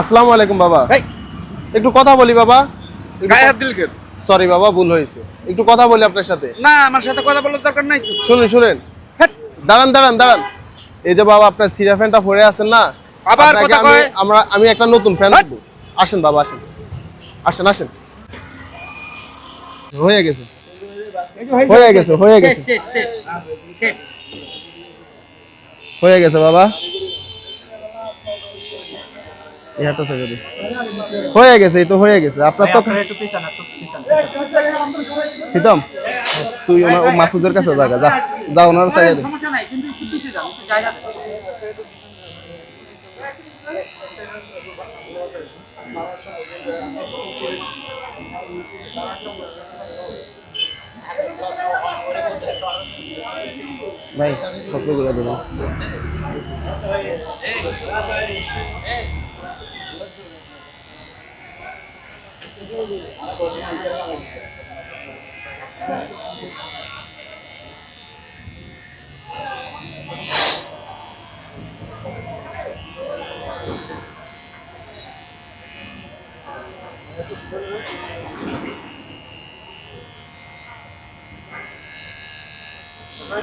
আসসালামু আলাইকুম বাবা। একটু কথা বলি বাবা। গায়ে হাত দিল কেন? সরি বাবা ভুল হয়েছে। একটু কথা বলি আপনার সাথে। না আমার সাথে কথা বলার দরকার নাই। শুনুন শুনেন। দাঁড়ান দাঁড়ান দাঁড়ান। এই যে বাবা আপনার সিরা ফ্যানটা পরে আছেন না? আবার কথা আমি কয়। আমরা আমি একটা নতুন ফ্যান হ্যাট। আসেন বাবা আসেন। আসেন আসেন। হয়ে গেছে। হয়ে গেছে হয়ে গেছে। শেষ শেষ শেষ। হয়ে গেছে বাবা এই হাতটা ছেড়ে দিই। হয়ে গেছে এই তো হয়ে গেছে আপনার তো প্রীতম তুই ওনার ও মাহফুজের কাছে জায়গা যা যা ওনার সাইডে ভাই সবগুলো দেবো ভাই,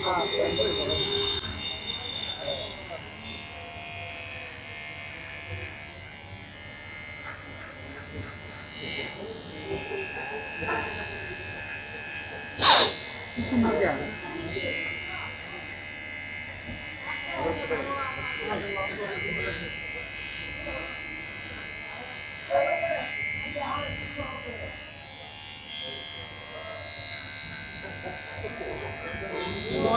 কি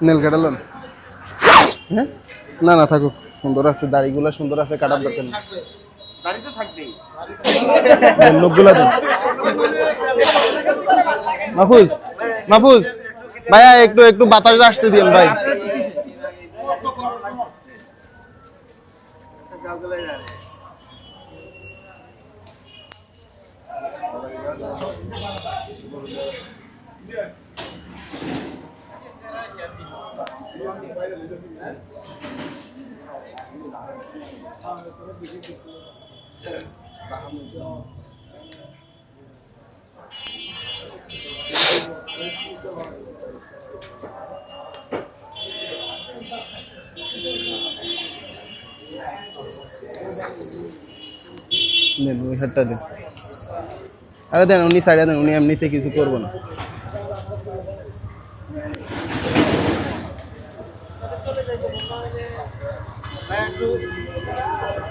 নেল কাটালেন হ্যাঁ? না না, থাকুক। সুন্দর আছে, দাড়িগুলো সুন্দর আছে, কাটার দরকার নেই। থাকবেই মাহফুজ মাহফুজ, ভাইয়া, একটু একটু বাতাস আসতে দিন ভাই। দেন, ওই হাতটা দেন আরে দেন, উনি সাইডে দেন, উনি এমনিতে কিছু করব না হ্যাঁ, Thank you.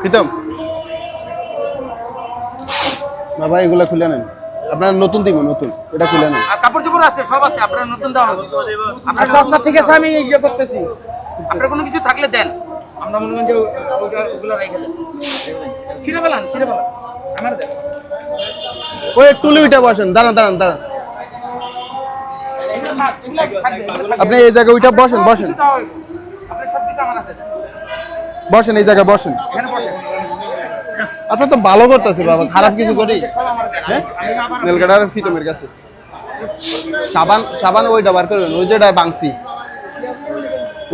প্রীতম। বাবা এগুলা খুলে নেন। আপনার নতুন দিব নতুন। এটা খুলে নেন। কাপড় চোপড় আছে সব আছে আপনার নতুন দাও আপনার সব সব ঠিক আছে আমি ইয়ে করতেছি। আপনার কোনো কিছু থাকলে দেন। আমরা মনে করেন যে ওগুলো রেখে দেন। ছিঁড়ে ফেলান ছিঁড়ে ফেলান। আমার দেন। ওই টুলুইটা বসেন দাঁড়ান দাঁড়ান দাঁড়ান। আপনি এই জায়গায় ওইটা বসেন বসেন। বসেন এই জায়গায় বসেন। আপনার তো ভালো করতেছে বাবা খারাপ কিছু করি। হ্যাঁ? নীলকাটার ফিতমের কাছে। সাবান সাবান ওইটা বার করবেন ওই যেটা বাংসি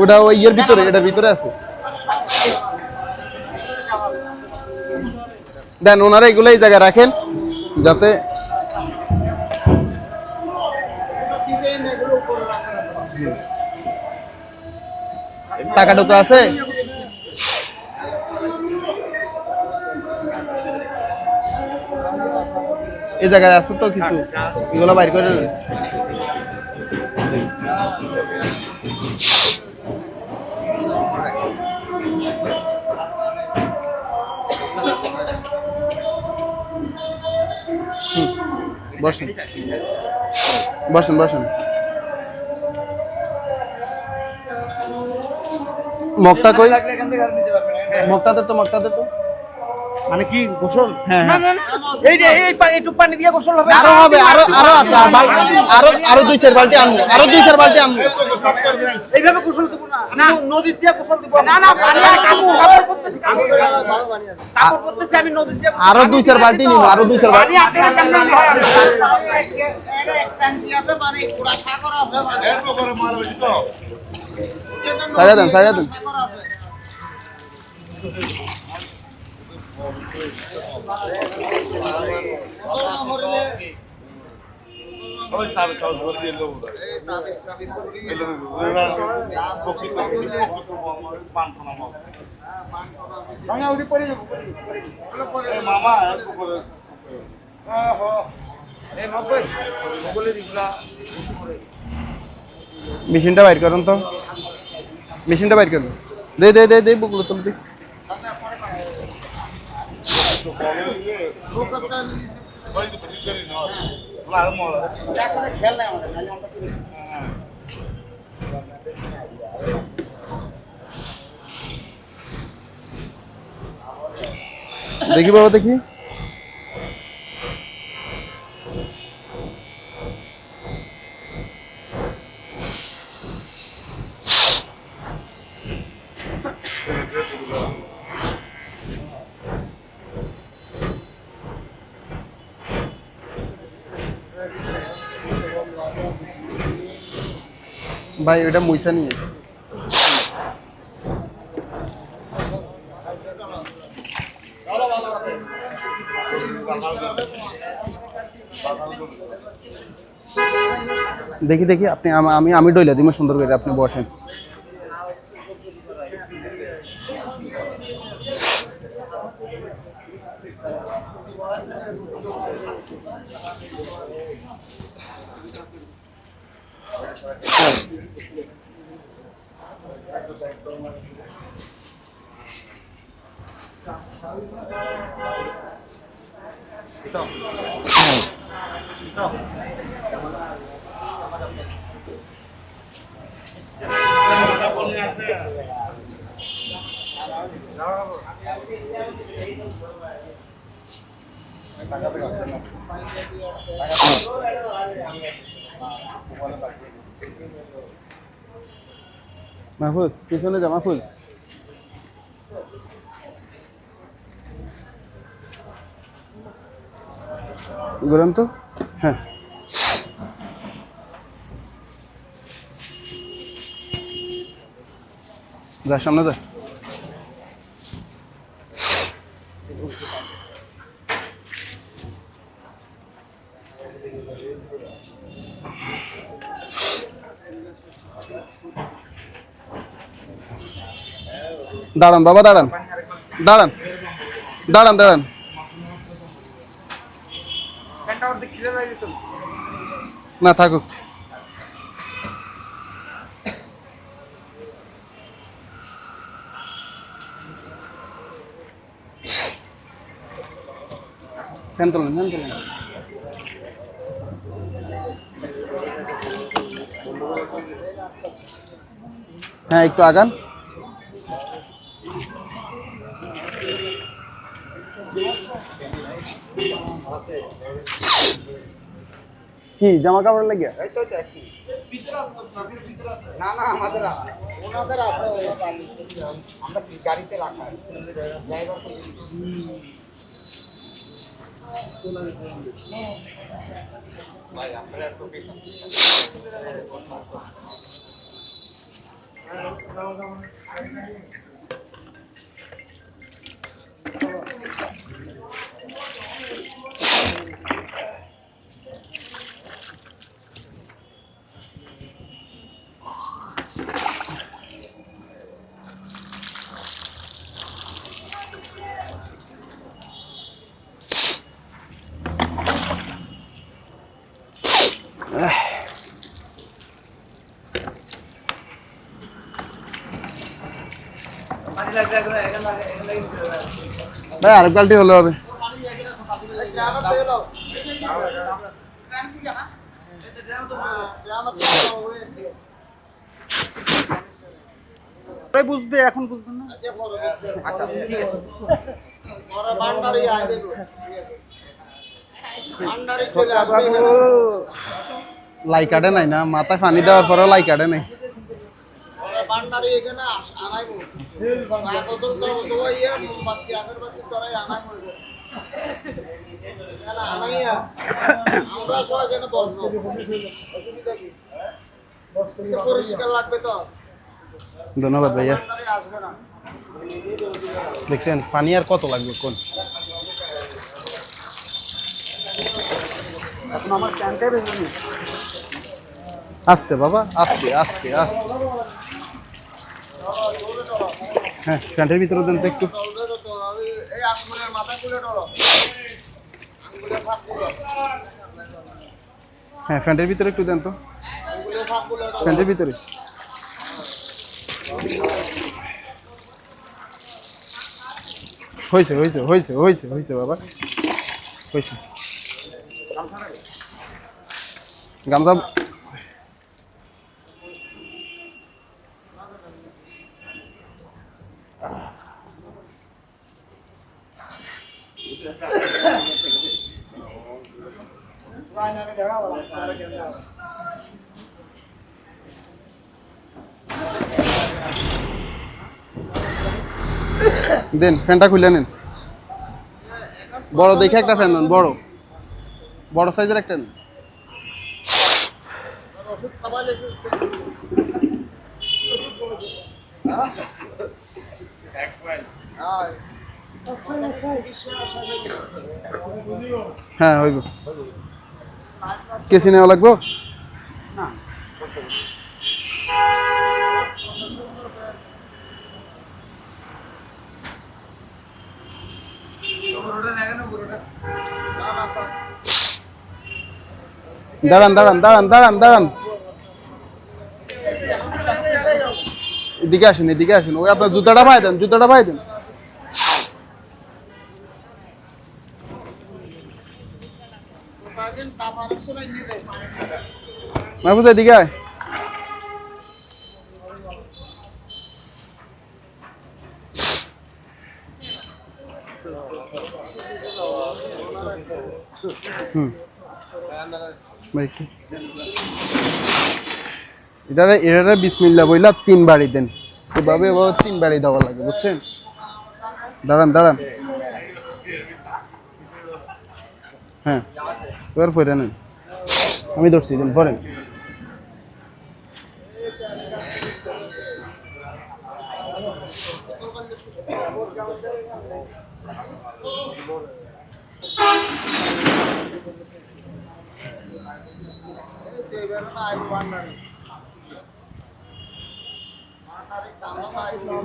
ওটা ওই ইয়ের ভিতরে এটার ভিতরে আছে। দেন ওনারা এগুলো এই জায়গায় রাখেন যাতে টাকা টুকা আছে? এই জায়গায় আছে তো কিছু? এগুলো বাইর করে বসেন। বসেন বসেন। মগটা কই মগটাতে তো মগটাতে তো মানে কি গোসল হ্যাঁ, না হ্যাঁ। না না এই যে এই পানি দিয়ে গোসল হবে আরও হবে আরও আরও আছে আর আরও আরও দুই চার বালতি আনব আরও দুই চার বালতি আনব এইভাবে গোসল দেবো না নদীর দিয়ে গোসল দেবো না না পানি আর কাপড় কাপড় করতেছি কাপড় করতেছি আমি নদীর দিয়ে আরও দুই চার বালতি নিবো আরও দুই চার বালতি পানি আপনার সামনে আমি হয় দেন সাজা দেন ভাঙা উঠে পড়ে যাব পড়ে যাব, পড়ে যাব। মোগলের এগুলা বেশি পড়ে গেছে। মেশিনটা বাইর করুন তো মেশিনটা বাইর করুন দে দে দে দে বুকলো তুমি দে আসলে খেয়াল নাই আমাদের, নাহলে আমরা কি- দেখি বাবা দেখি ভাই ওটা মুইসা নিয়ে দেখি দেখি, আপনি আমি আমি ডইলা দিমা, সুন্দর করে, আপনি বসেন। Gracias. মাহফুজ পিছনে যা মাহফুজ। ঘুরান তো? হ্যাঁ। যা সামনে যা। দাঁড়ান বাবা, দাঁড়ান। দাঁড়ান। দাঁড়ান দাঁড়ান। ফ্যানটা অর্ধেক ছিঁড়ে লাগে তো। না, থাকুক। ফ্যান তোলেন ফ্যান তোলেন। হ্যাঁ একটু আগান। কি জামা কাপড় লাগে? না না আমাদের আছে। ওনাদের আছে আমরা কি গাড়িতে রাখা? ড্রাইভার ভাই আপনারা ভাই আরেক বালতি হলে হবে। বুঝবে এখন বুঝবেন না। আচ্ছা ঠিক আছে। লাই কাটে নাই না মাথায় পানি দেওয়ার পরেও লাই কাটে নাই। এখানে আমরা সব এখানে বসবো। অসুবিধা কি? পরিষ্কার লাগবে তো ধন্যবাদ ভাইয়া দেখছেন পানি আর কত লাগবে কোন আস্তে বাবা আস্তে আস্তে আস্তে হ্যাঁ প্যান্টের ভিতরে দেন তো একটু। হ্যাঁ প্যান্টের ভিতরে একটু দেন তো। প্যান্টের ভিতরে। হয়েছে হয়েছে হয়েছে হয়েছে হয়েছে বাবা। হয়েছে। গামছা দেন ফ্যানটা খুলে নেন। বড় দেখে একটা ফ্যান দেন বড়। বড় সাইজের একটা নেন। সুস্থ হ্যাঁ হইব। কেসি নেওয়া লাগবো? দাঁড়ান দাঁড়ান দাঁড়ান দাঁড়ান দাঁড়ান। এদিকে আসেন এদিকে আসেন। ওই আপনার জুতাটা পাই দেন জুতাটা পাই দেন কয়েকদিন তাপ আরেক সময় নিয়ে দেয় মাহফুজ এদিকে আয়। এটারে এটারে বিসমিল্লা বইলা তিন বাড়ি দেন। এভাবে তিন বাড়ি দেওয়া লাগে, বুঝছেন? দাঁড়ান দাঁড়ান হ্যাঁ এবার পরে নেন। আমি ধরছি দিন পরেন।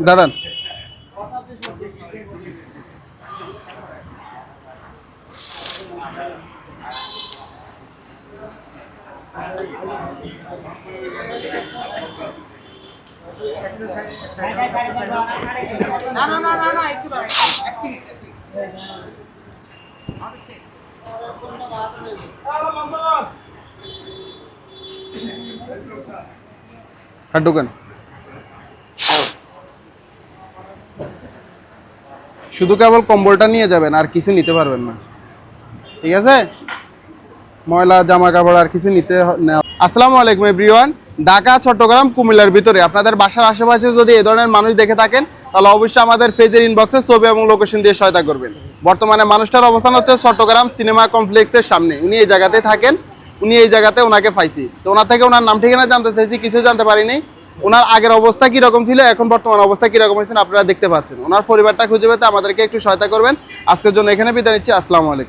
দাঁড়ান। ঢুকেন। শুধু কেবল কম্বলটা নিয়ে যাবেন আর কিছু নিতে পারবেন না। ঠিক আছে? ময়লা জামা কাপড় আর কিছু নিতে আসসালামু আলাইকুম এভরিওয়ান ঢাকা, চট্টগ্রাম, কুমিল্লার ভিতরে। আপনাদের বাসার আশেপাশে যদি এ ধরনের মানুষ দেখে থাকেন, তাহলে অবশ্যই আমাদের পেজের ইনবক্সে ছবি এবং লোকেশন দিয়ে সহায়তা করবেন। বর্তমানে মানুষটার অবস্থান হচ্ছে চট্টগ্রাম সিনেমা কমপ্লেক্সের সামনে। উনি এই জায়গাতে থাকেন, উনি এই জায়গাতে ওনাকে পাইছি। তো ওনার থেকে ওনার নাম ঠিকানা জানতে চাইছি, কিছু জানতে পারিনি। ওনার আগের অবস্থা কীরকম ছিল, এখন বর্তমান অবস্থা কীরকম হয়েছে, আপনারা দেখতে পাচ্ছেন। ওনার পরিবারটা খুঁজে পেতে আমাদেরকে একটু সহায়তা করবেন। আজকের জন্য এখানে বিদায় নিচ্ছি, আসসালামু আলাইকুম।